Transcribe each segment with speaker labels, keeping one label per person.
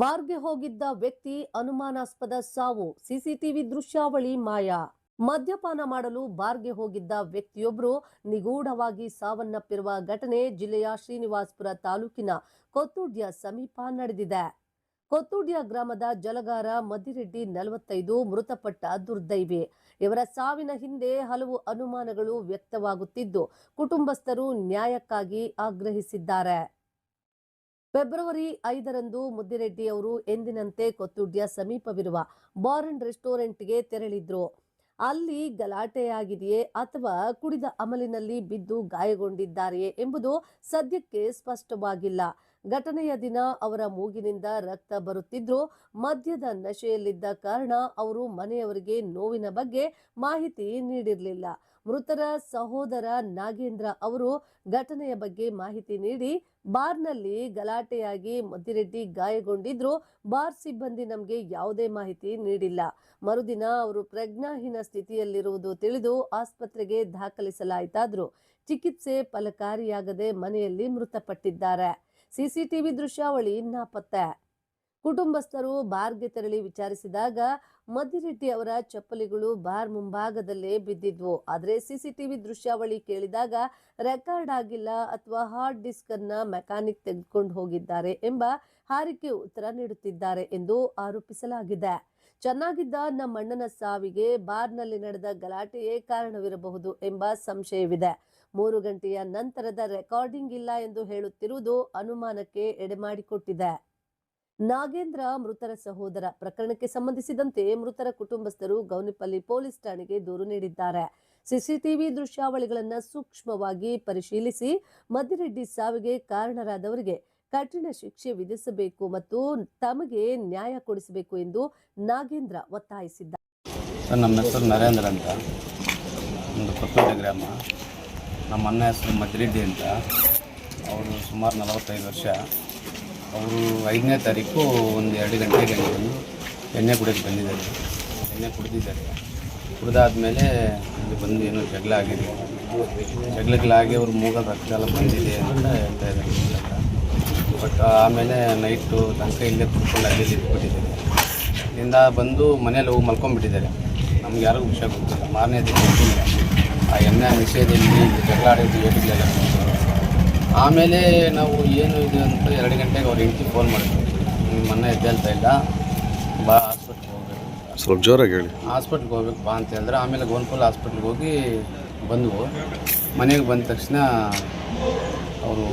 Speaker 1: ಬಾರ್ಗೆ ಹೋಗಿದ್ದ ವ್ಯಕ್ತಿ ಅನುಮಾನಾಸ್ಪದ ಸಾವು. ಸಿಸಿಟಿವಿ ದೃಶ್ಯಾವಳಿ ಮಾಯ. ಮದ್ಯಪಾನ ಮಾಡಲು ಬಾರ್ಗೆ ಹೋಗಿದ್ದ ವ್ಯಕ್ತಿಯೊಬ್ಬರು ನಿಗೂಢವಾಗಿ ಸಾವನ್ನಪ್ಪಿರುವ ಘಟನೆ ಜಿಲ್ಲೆಯ ಶ್ರೀನಿವಾಸ್ಪುರ ತಾಲೂಕಿನ ಕೊತ್ತೂಡ್ಯ ಸಮೀಪ ನಡೆದಿದೆ. ಕೊತ್ತೂಡ್ಯ ಗ್ರಾಮದ ಜಲಗಾರ ಮದ್ದಿರೆಡ್ಡಿ ನಲವತ್ತೈದು ಮೃತಪಟ್ಟ ದುರ್ದೈವಿ. ಇವರ ಸಾವಿನ ಹಿಂದೆ ಹಲವು ಅನುಮಾನಗಳು ವ್ಯಕ್ತವಾಗುತ್ತಿದ್ದು, ಕುಟುಂಬಸ್ಥರು ನ್ಯಾಯಕ್ಕಾಗಿ ಆಗ್ರಹಿಸಿದ್ದಾರೆ. ಫೆಬ್ರವರಿ ಐದರಂದು ಮುದ್ದಿರೆಡ್ಡಿ ಅವರು ಎಂದಿನಂತೆ ಕೊತ್ತುಡ್ಯ ಸಮೀಪವಿರುವ ಬಾರ್ ಅಂಡ್ ರೆಸ್ಟೋರೆಂಟ್ಗೆ ತೆರಳಿದ್ರು. ಅಲ್ಲಿ ಗಲಾಟೆಯಾಗಿದೆಯೇ ಅಥವಾ ಕುಡಿದ ಅಮಲಿನಲ್ಲಿ ಬಿದ್ದು ಗಾಯಗೊಂಡಿದ್ದಾರೆಯೇ ಎಂಬುದು ಸದ್ಯಕ್ಕೆ ಸ್ಪಷ್ಟವಾಗಿಲ್ಲ. ಘಟನೆಯ ದಿನ ಅವರ ಮೂಗಿನಿಂದ ರಕ್ತ ಬರುತ್ತಿದ್ರು ಮದ್ಯದ ನಶೆಯಲ್ಲಿದ್ದ ಕಾರಣ ಅವರು ಮನೆಯವರಿಗೆ ನೋವಿನ ಬಗ್ಗೆ ಮಾಹಿತಿ ನೀಡಿರಲಿಲ್ಲ. ಮೃತರ ಸಹೋದರ ನಾಗೇಂದ್ರ ಅವರು ಘಟನೆಯ ಬಗ್ಗೆ ಮಾಹಿತಿ ನೀಡಿ ಬಾರ್ನಲ್ಲಿ ಗಲಾಟೆಯಾಗಿ ಮದ್ದಿರೆಡ್ಡಿ ಗಾಯಗೊಂಡಿದ್ರು. ಬಾರ್ ಸಿಬ್ಬಂದಿ ನಮಗೆ ಯಾವುದೇ ಮಾಹಿತಿ ನೀಡಿಲ್ಲ. ಮರುದಿನ ಅವರು ಪ್ರಜ್ಞಾಹೀನ ಸ್ಥಿತಿಯಲ್ಲಿರುವುದು ತಿಳಿದು ಆಸ್ಪತ್ರೆಗೆ ದಾಖಲಿಸಲಾಯಿತಾದ್ರು. ಚಿಕಿತ್ಸೆ ಫಲಕಾರಿಯಾಗದೆ ಮನೆಯಲ್ಲಿ ಮೃತಪಟ್ಟಿದ್ದಾರೆ. ಸಿಸಿಟಿವಿ ದೃಶ್ಯಾವಳಿ ನಾಪತ್ತೆ. ಕುಟುಂಬಸ್ಥರು ಬಾರ್ಗೆ ತೆರಳಿ ವಿಚಾರಿಸಿದಾಗ ಮದ್ದಿರೆಡ್ಡಿ ಅವರ ಚಪ್ಪಲಿಗಳು ಬಾರ್ ಮುಂಭಾಗದಲ್ಲೇ ಬಿದ್ದಿದ್ವು. ಆದರೆ ಸಿಸಿಟಿವಿ ದೃಶ್ಯಾವಳಿ ಕೇಳಿದಾಗ ರೆಕಾರ್ಡ್ ಆಗಿಲ್ಲ ಅಥವಾ ಹಾರ್ಡ್ ಡಿಸ್ಕ್ ಅನ್ನ ಮೆಕ್ಯಾನಿಕ್ ತೆಗೆದುಕೊಂಡು ಹೋಗಿದ್ದಾರೆ ಎಂಬ ಹಾರಿಕೆ ಉತ್ತರ ನೀಡುತ್ತಿದ್ದಾರೆ ಎಂದು ಆರೋಪಿಸಲಾಗಿದೆ. ಚೆನ್ನಾಗಿದ್ದ ನಮ್ಮಣ್ಣನ ಸಾವಿಗೆ ಬಾರ್ನಲ್ಲಿ ನಡೆದ ಗಲಾಟೆಯೇ ಕಾರಣವಿರಬಹುದು ಎಂಬ ಸಂಶಯವಿದೆ. ಮೂರು ಗಂಟೆಯ ನಂತರದ ರೆಕಾರ್ಡಿಂಗ್ ಇಲ್ಲ ಎಂದು ಹೇಳುತ್ತಿರುವುದು ಅನುಮಾನಕ್ಕೆ ಎಡೆಮಾಡಿಕೊಟ್ಟಿದೆ. ನಾಗೇಂದ್ರ ಮೃತರ ಸಹೋದರ ಪ್ರಕರಣಕ್ಕೆ ಸಂಬಂಧಿಸಿದಂತೆ ಮೃತರ ಕುಟುಂಬಸ್ಥರು ಗೌನಿಪಲ್ಲಿ ಪೊಲೀಸ್ ಠಾಣೆಗೆ ದೂರು ನೀಡಿದ್ದಾರೆ. ಸಿಸಿಟಿವಿ ದೃಶ್ಯಾವಳಿಗಳನ್ನು ಸೂಕ್ಷ್ಮವಾಗಿ ಪರಿಶೀಲಿಸಿ ಮದ್ದಿರೆಡ್ಡಿ ಸಾವಿಗೆ ಕಾರಣರಾದವರಿಗೆ ಕಠಿಣ ಶಿಕ್ಷೆ ವಿಧಿಸಬೇಕು ಮತ್ತು ತಮಗೆ ನ್ಯಾಯ ಕೊಡಿಸಬೇಕು ಎಂದು ನಾಗೇಂದ್ರ ಒತ್ತಾಯಿಸಿದ್ದಾರೆ.
Speaker 2: ನಮ್ಮ ಹೆಸರು ನರೇಂದ್ರ ಅಂತ. ಒಂದು ಕೊತ್ತೂರು ಗ್ರಾಮ. ನಮ್ಮ ಅಣ್ಣ ಹೆಸರು ಮದ್ರೆಡ್ಡಿ ಅಂತ. ಅವರು ಸುಮಾರು ನಲವತ್ತೈದು ವರ್ಷ ಅವರು ಐದನೇ ತಾರೀಕು ಒಂದು ಎರಡು ಗಂಟೆಗೆ ಬಂದು ಎಣ್ಣೆ ಕುಡಿಯೋಕ್ಕೆ ಬಂದಿದ್ದಾರೆ. ಎಣ್ಣೆ ಕುಡಿದಿದ್ದಾರೆ. ಕುಡಿದಾದ್ಮೇಲೆ ಇಲ್ಲಿ ಬಂದು ಏನೋ ಜಗಳ ಆಗಿದೆ. ಜಗಳಗಳಾಗಿ ಅವ್ರು ಮೂಗ ರಕ್ತ ಎಲ್ಲ ಬಂದಿದೆ ಅಂತ ಹೇಳ್ತಾ ಇದ್ದಾರೆ ಬಟ್ ಆಮೇಲೆ ನೈಟು ತನಕ ಇಲ್ಲೇ ಕುತ್ಕೊಂಡು ಅಲ್ಲಿ ಇಟ್ಬಿಟ್ಟಿದ್ದಾರೆ ಇಲ್ಲಿಂದ ಬಂದು ಮನೇಲಿ ಹೋಗಿ ಮಲ್ಕೊಂಡ್ಬಿಟ್ಟಿದ್ದಾರೆ. ನಮ್ಗೆ ಯಾರಿಗೂ ವಿಷಯ ಗೊತ್ತಿಲ್ಲ. ಮಾರನೇ ದಿನ ಆ ಎಣ್ಣೆ ನಿಷೇಧದಲ್ಲಿ ಜಗಳ ಆಡಿದ್ದು ಏಟಿಗೆಲ್ಲ ಆಮೇಲೆ ನಾವು ಏನು ಇದು ಅಂತ ಎರಡು ಗಂಟೆಗೆ ಅವ್ರ ಹೆಂಡತಿ ಫೋನ್ ಮಾಡಿದ್ರು. ನಿಮ್ಮ ಮನೆ ಎದ್ದೇಳ್ತಾ ಇಲ್ಲ. ಬಾ ಹಾಸ್ಪಿಟ್ಲ್ಗೆ ಹೋಗ್ಬೇಕು.
Speaker 3: ಸ್ವಲ್ಪ ಜೋರಾಗಿ ಹೇಳಿ.
Speaker 2: ಹಾಸ್ಪಿಟ್ಲ್ಗೆ ಹೋಗ್ಬೇಕು ಬಾ ಅಂತ ಹೇಳಿದ್ರೆ. ಆಮೇಲೆ ಗೋನ್ಪುಲ್ ಹಾಸ್ಪಿಟ್ಲ್ಗೆ ಹೋಗಿ ಬಂದವು. ಮನೆಗೆ ಬಂದ ತಕ್ಷಣ ಅವರು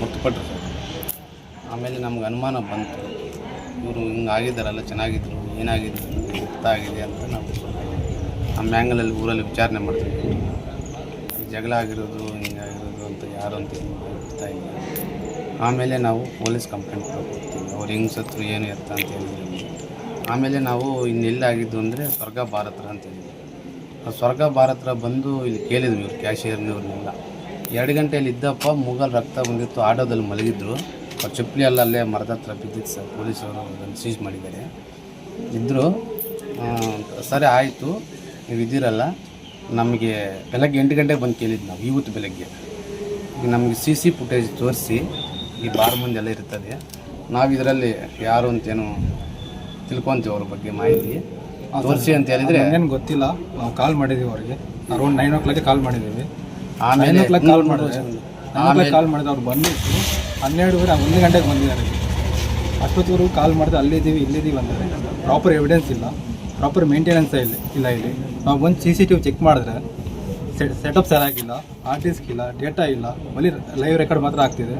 Speaker 2: ಮೃತಪಟ್ಟರು ಸರ್ ಆಮೇಲೆ ನಮ್ಗೆ ಅನುಮಾನ ಬಂತು. ಇವರು ಹಿಂಗೆ ಆಗಿದ್ದಾರಲ್ಲ ಚೆನ್ನಾಗಿದ್ರು ಏನಾಗಿದ್ರು ಗೊತ್ತಾಗಿದೆ ಅಂತ ನಾವು ನಮ್ಮ ಆ್ಯಂಗಲಲ್ಲಿ ಊರಲ್ಲಿ ವಿಚಾರಣೆ ಮಾಡ್ತೀವಿ ಜಗಳ ಆಗಿರೋದು ಹಿಂಗಾಗಿರೋದು ಅಂತ ಯಾರು ಅಂತ ಹೇಳ್ತಾ ಇಲ್ಲ. ಆಮೇಲೆ ನಾವು ಪೊಲೀಸ್ ಕಂಪ್ಲೇಂಟ್ ಕೊಡ್ತೀವಿ ಅವ್ರು ಹೆಂಗೆ ಸತ್ರು, ಏನು ಎತ್ತ ಅಂತ ಹೇಳಿದ್ರು ಆಮೇಲೆ ನಾವು ಇನ್ನೆಲ್ಲಾಗಿದ್ದು ಅಂದರೆ ಸ್ವರ್ಗ ಭಾರತ್ರ ಅಂತ ಹೇಳಿದ್ವಿ. ಸ್ವರ್ಗ ಭಾರತ್ರ ಬಂದು ಇಲ್ಲಿ ಕೇಳಿದ್ವಿ ಇವ್ರು ಕ್ಯಾಶಿಯರ್ನವ್ರನ್ನೆಲ್ಲ. ಎರಡು ಗಂಟೆಯಲ್ಲಿ ಇದ್ದಪ್ಪ ಮುಗಲ್ ರಕ್ತ ಬಂದಿತ್ತು, ಆಟೋದಲ್ಲಿ ಮಲಗಿದ್ರು. ಅವ್ರು ಚಪ್ಪಲಿ ಎಲ್ಲ ಅಲ್ಲೇ ಮರದ ಹತ್ರ ಬಿದ್ದಿತ್ತು ಸರ್, ಪೊಲೀಸರು ಅದನ್ನು ಸೀಜ್ ಮಾಡಿದ್ದಾರೆ. ಇದ್ದರು ಸರಿ ಆಯಿತು ನೀವು ಇದ್ದೀರಲ್ಲ ನಮಗೆ ಬೆಳಗ್ಗೆ ಎಂಟು ಗಂಟೆಗೆ ಬಂದು ಕೇಳಿದ್ದು ನಾವು ಇವತ್ತು ಬೆಳಗ್ಗೆ. ಈಗ ನಮಗೆ ಸಿ ಸಿ ಫುಟೇಜ್ ತೋರಿಸಿ ಈ ಬಾರ್ ಮುಂದೆಲ್ಲ ಇರ್ತದೆ. ನಾವು ಇದರಲ್ಲಿ ಯಾರು ಅಂತೇನು ತಿಳ್ಕೊಂತೀವಿ ಅವ್ರ ಬಗ್ಗೆ ಮಾಹಿತಿ. ತೋರಿಸಿ ಅಂತ ಹೇಳಿದರೆ
Speaker 4: ಏನು ಗೊತ್ತಿಲ್ಲ. ನಾವು ಕಾಲ್ ಮಾಡಿದ್ದೀವಿ ಅವ್ರಿಗೆ. Around nine o'clock call ಮಾಡಿದ್ದೀವಿ
Speaker 2: ಆ
Speaker 4: ನೈನ್ ಓ ಕ್ಲಾಕ್ ಕಾಲ್ ಮಾಡಿದ್ರೆ ಕ್ಲಾಕ್ ಕಾಲ್ ಮಾಡಿದ್ರೆ ಅವ್ರು ಬಂದಿತ್ತು ಹನ್ನೆರಡುವರೆ ಒಂದು ಗಂಟೆಗೆ ಬಂದಿದ್ದಾರೆ. ಅಷ್ಟೊತ್ತಿವರೆಗೂ ಕಾಲ್ ಮಾಡಿದ್ರೆ ಅಲ್ಲಿದ್ದೀವಿ ಇಲ್ಲಿದ್ದೀವಿ ಅಂದರೆ ಪ್ರಾಪರ್ ಎವಿಡೆನ್ಸ್ ಇಲ್ಲ. ಪ್ರಾಪರ್ ಮೇಂಟೆನೆನ್ಸ್ ಇಲ್ಲಿ ಇಲ್ಲ ಇಲ್ಲಿ ನಾವು ಬಂದು C C T V check ಮಾಡಿದ್ರೆ ಸೆಟ್ ಸೆಟಪ್ ಸರಿಯಾಗಿಲ್ಲ ಆರ್ಟಿಸ್ಟ್ ಇಲ್ಲ ಡೇಟಾ ಇಲ್ಲ ಬರೀ ಲೈವ್ ರೆಕಾರ್ಡ್ ಮಾತ್ರ ಆಗ್ತಿದೆ.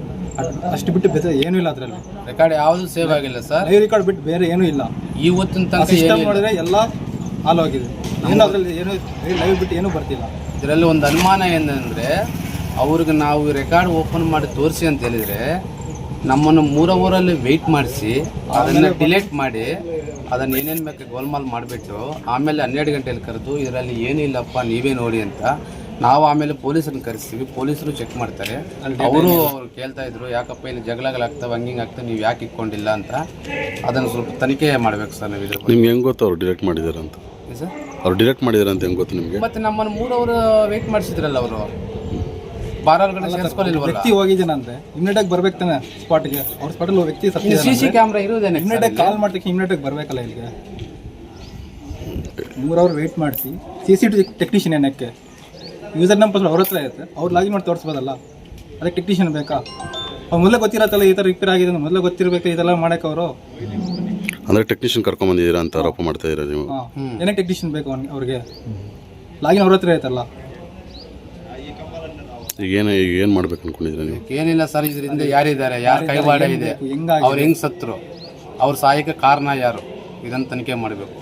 Speaker 4: ಅಷ್ಟು ಬಿಟ್ಟು ಬೇರೆ ಏನೂ ಇಲ್ಲ ಅದರಲ್ಲಿ.
Speaker 2: ರೆಕಾರ್ಡ್ ಯಾವುದು ಸೇವ್ ಆಗಿಲ್ಲ ಸರ್
Speaker 4: ಲೈವ್ ರೆಕಾರ್ಡ್ ಬಿಟ್ಟು ಬೇರೆ ಏನೂ ಇಲ್ಲ.
Speaker 2: ಇವತ್ತಿನ ತನಕ
Speaker 4: ಸಿಸ್ಟಮ್ ನೋಡಿದ್ರೆ ಎಲ್ಲ ಹಾಲು ಆಗಿದೆ ಏನು ಅದರಲ್ಲಿ ಏನು ಲೈವ್ ಬಿಟ್ಟು ಏನೂ ಬರ್ತಿಲ್ಲ.
Speaker 2: ಇದರಲ್ಲಿ ಒಂದು ಅನುಮಾನ ಏನಂದರೆ ಅವ್ರಿಗೆ ನಾವು ರೆಕಾರ್ಡ್ ಓಪನ್ ಮಾಡಿ ತೋರಿಸಿ ಅಂತ ಹೇಳಿದರೆ ನಮ್ಮನ್ನು ಮೂರ ಊರಲ್ಲಿ ವೆಯ್ಟ್ ಮಾಡಿಸಿ ಅದನ್ನು ಡಿಲೇಟ್ ಮಾಡಿ ಅದನ್ನು ಏನೇನು ಬೇಕು ಗೋಲ್ಮಾಲ್ ಮಾಡಿಬಿಟ್ಟು ಆಮೇಲೆ ಹನ್ನೆರಡು ಗಂಟೆಯಲ್ಲಿ ಕರೆದು ಇದರಲ್ಲಿ ಏನಿಲ್ಲಪ್ಪ ನೀವೇ ನೋಡಿ ಅಂತ. ನಾವು ಆಮೇಲೆ ಪೊಲೀಸರನ್ನ ಕರೆಸ್ತೀವಿ ಪೊಲೀಸರು ಚೆಕ್ ಮಾಡ್ತಾರೆ. ಅವರು ಅವ್ರು ಕೇಳ್ತಾ ಇದ್ರು ಯಾಕಪ್ಪ ಇಲ್ಲಿ ಜಗಳಗಳಾಗ್ತವೆ ಹಂಗಿಂಗ್ ಆಗ್ತವೆ ನೀವು ಯಾಕೆ ಇಟ್ಕೊಂಡಿಲ್ಲ ಅಂತ. ಅದನ್ನು ಸ್ವಲ್ಪ ತನಿಖೆ ಮಾಡ್ಬೇಕು ಸರ್ ನೀವು ಇದ್ರ ಬಗ್ಗೆ.
Speaker 3: ನಿಮ್ಗೆ ಹೆಂಗೆ ಗೊತ್ತು ಅವ್ರು ಡಿಲೆಕ್ಟ್ ಮಾಡಿದಾರೆ ಅಂತ
Speaker 2: ಸರ್?
Speaker 3: ಅವ್ರು ಡಿಲೆಕ್ಟ್ ಮಾಡಿದಾರೆ ಅಂತ ಹೆಂಗ್ ಗೊತ್ತು ನಿಮಗೆ?
Speaker 2: ಮತ್ತೆ ನಮ್ಮನ್ನು ಮೂರವರು ವೆಯ್ಟ್ ಮಾಡಿಸಿದ್ರಲ್ಲ ಅವರು? ಬಾರಲ್ಗಡೆ ಸೇರಿಸ್ಕೊಳ್ಳಿಲ್ವಲ್ಲ
Speaker 4: ವ್ಯಕ್ತಿ ಹೋಗಿದ್ದಾನಂದ್ರೆ ಇಮ್ಮಿಡಿಯೇಟ್ ಆಗಿ ಬರ್ಬೇಕು ತಾನೆ ಸ್ಪಾಟ್ಗೆ ಅವ್ರ ಸ್ಪಾಟಲ್ಲಿ ವ್ಯಕ್ತಿ
Speaker 2: ಸಿ ಸಿ ಕ್ಯಾಮ್ರಾ ಇರೋದೇನೆ
Speaker 4: ಇಮ್ಮಿಡಿಯೇಟ್ ಆಗಿ ಕಾಲ್ ಮಾಡ್ಲಿಕ್ಕೆ ಇಮ್ಮಿಡಿಯೇಟ್ ಆಗಿ ಬರ್ಬೇಕಲ್ಲ ಇಲ್ಲಿಗೆ? ಮೂರು ಅವ್ರು ವೇಟ್ ಮಾಡಿಸಿ. ಸಿ ಸಿ ಟಿ ಟೆಕ್ನಿಷಿಯನ್ ಏನಕ್ಕೆ? ಯೂಸರ್ ನಂಬರ್ ಅವ್ರ ಹತ್ರ ಇರುತ್ತೆ. ಅವ್ರು ಲಾಗಿನ್ ಮಾಡಿ ತೋರಿಸ್ಬೋದಲ್ಲ? ಅದಕ್ಕೆ ಟೆಕ್ನಿಷಿಯನ್ ಬೇಕಾ? ಅವ್ರು ಮೊದಲೇ ಗೊತ್ತಿರತ್ತಲ್ಲ ಈ ಥರ ರಿಪೇರ್ ಆಗಿದೆ ಅಂತ. ಮೊದಲೇ ಗೊತ್ತಿರಬೇಕು ಇದೆಲ್ಲ ಮಾಡಕ್ಕೆ ಅವರು.
Speaker 3: ಅಂದರೆ ಟೆಕ್ನಿಷಿಯನ್ ಕರ್ಕೊಂಬಂದಿದ್ದೀರಾ ಅಂತ ಆರೋಪ ಮಾಡ್ತಾ ಇದ್ದೀರಾ ನೀವು.
Speaker 4: ಏನಕ್ಕೆ ಏನೇ ಟೆಕ್ನಿಷಿಯನ್ ಬೇಕು ಅವ್ನಿಗೆ ಅವ್ರಿಗೆ? ಲಾಗಿನ್ ಅವ್ರ ಹತ್ರ ಇರುತ್ತಲ್ಲ?
Speaker 3: ಈಗ ಏನು ಈಗ ಏನು ಮಾಡ್ಬೇಕು ಅನ್ಕೊಂಡಿದ್ರೆ ನೀವು?
Speaker 2: ಏನಿಲ್ಲ ಸರ್ ಇದರಿಂದ ಯಾರಿದ್ದಾರೆ? ಯಾರ ಕೈವಾಡ ಇದೆ? ಅವ್ರು ಹೆಂಗ್ ಸತ್ರು? ಅವ್ರ ಸಹಾಯಕ್ಕೆ ಕಾರಣ ಯಾರು? ಇದನ್ನ ತನಿಖೆ ಮಾಡಬೇಕು.